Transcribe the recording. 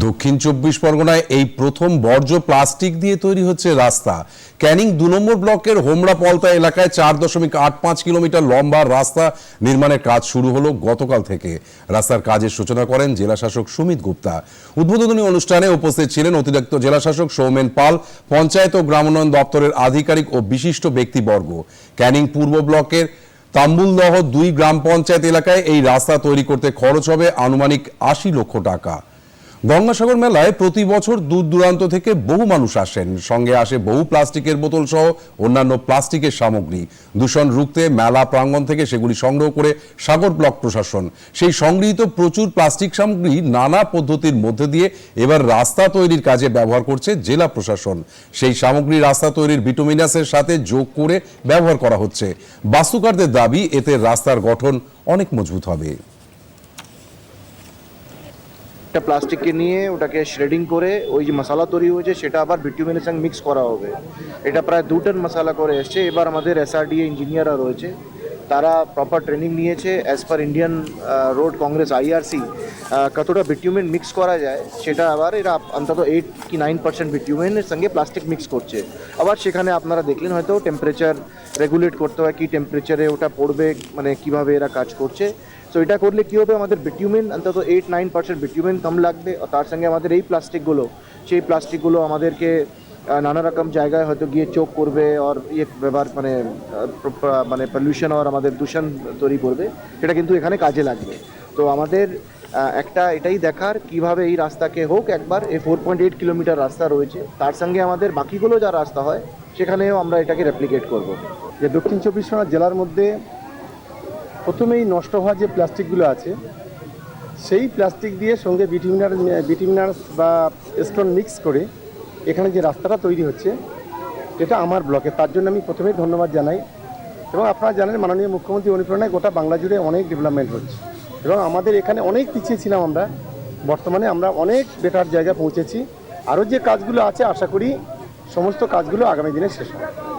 দক্ষিণ চব্বিশ পরগনায় এই প্রথম বর্জ্য প্লাস্টিক দিয়ে তৈরি হচ্ছে রাস্তা। ক্যানিং দু নম্বর ব্লকের হোমরা পলতা এলাকায় চার দশমিক আট পাঁচ কিলোমিটার লম্বা রাস্তা নির্মাণের কাজ শুরু হলো গতকাল থেকে। রাস্তার কাজের সূচনা করেন জেলাশাসক সুমিত গুপ্তা। উদ্বোধনী অনুষ্ঠানে উপস্থিত ছিলেন অতিরিক্ত জেলাশাসক সৌমেন পাল, পঞ্চায়েত ও গ্রামোন্নয়ন দপ্তরের আধিকারিক ও বিশিষ্ট ব্যক্তিবর্গ। ক্যানিং পূর্ব ব্লকের তাম্বুলদহ দুই গ্রাম পঞ্চায়েত এলাকায় এই রাস্তা তৈরি করতে খরচ হবে আনুমানিক আশি লক্ষ টাকা। গঙ্গাসাগর মেলায় প্রতি বছর দূর দূরান্ত থেকে বহু মানুষ আসেন। সঙ্গে আসে বহু প্লাস্টিকের বোতল সহ অন্যান্য প্লাস্টিকের সামগ্রী। দূষণ রুখতে মেলা প্রাঙ্গণ থেকে সেগুলি সংগ্রহ করে সাগর ব্লক প্রশাসন। সেই সংগৃহীত প্রচুর প্লাস্টিক সামগ্রী নানা পদ্ধতির মধ্যে দিয়ে এবার রাস্তা তৈরির কাজে ব্যবহার করছে জেলা প্রশাসন। সেই সামগ্রী রাস্তা তৈরির বিটুমিনাসের সাথে যোগ করে ব্যবহার করা হচ্ছে। বাস্তুকারদের দাবি, এতে রাস্তার গঠন অনেক মজবুত হবে। একটা প্লাস্টিককে নিয়ে ওটাকে শ্রেডিং করে ওই যে মশলা তৈরি হয়েছে, সেটা আবার বিটুমিনের সঙ্গে মিক্স করা হবে। এটা প্রায় দু টন মশলা করে এসছে। এবার আমাদের এসআরডিএ ইঞ্জিনিয়াররা রয়েছে। তারা প্রপার ট্রেনিং নিয়েছে as per Indian road congress IRC কতটা বিটিউমেন মিক্স করা যায়, সেটা আবার এরা অন্তত এইট কি নাইন পার্সেন্ট বিটুমিনের সঙ্গে প্লাস্টিক মিক্স করছে। আবার সেখানে আপনারা দেখলেন হয়তো টেম্পারেচার রেগুলেট করতে হয়, কি টেম্পারেচারে ওটা পড়বে মানে কীভাবে এরা কাজ করছে। সো এটা করলে কী হবে, আমাদের বিটিউমেন অন্তত এইট নাইন পার্সেন্ট বিটিউমেন কম লাগবে তার সঙ্গে আমাদের এই প্লাস্টিকগুলো সেই প্লাস্টিকগুলো আমাদেরকে নানা রকম জায়গায় হয়তো গিয়ে চোখ করবে আর ইয়ে ব্যবহার মানে মানে পলিউশন আর আমাদের দূষণ তৈরি করবে, সেটা কিন্তু এখানে কাজে লাগবে। তো আমাদের একটা এটাই দেখার কীভাবে এই রাস্তাকে হোক, একবার এই ফোর পয়েন্ট এইট কিলোমিটার রাস্তা রয়েছে, তার সঙ্গে আমাদের বাকিগুলো যা রাস্তা হয়, সেখানেও আমরা এটাকে রেপ্লিকেট করব। যে দক্ষিণ চব্বিশ পরগনা জেলার মধ্যে প্রথমেই নষ্ট হওয়া যে প্লাস্টিকগুলো আছে, সেই প্লাস্টিক দিয়ে সঙ্গে বিটিমিনার বিটিমিনার্স বা স্টোন মিক্স করে এখানে যে রাস্তাটা তৈরি হচ্ছে এটা আমার ব্লকে, তার জন্য আমি প্রথমেই ধন্যবাদ জানাই। এবং আপনারা জানেন, মাননীয় মুখ্যমন্ত্রী অনুপ্রেরণায় গোটা বাংলা জুড়ে অনেক ডেভেলপমেন্ট হচ্ছে। এবং আমাদের এখানে অনেক পিছিয়ে ছিলাম আমরা। বর্তমানে আমরা অনেক বেটার জায়গায় পৌঁছেছি। আরও যে কাজগুলো আছে, আশা করি সমস্ত কাজগুলো আগামী দিনে শেষ হবে।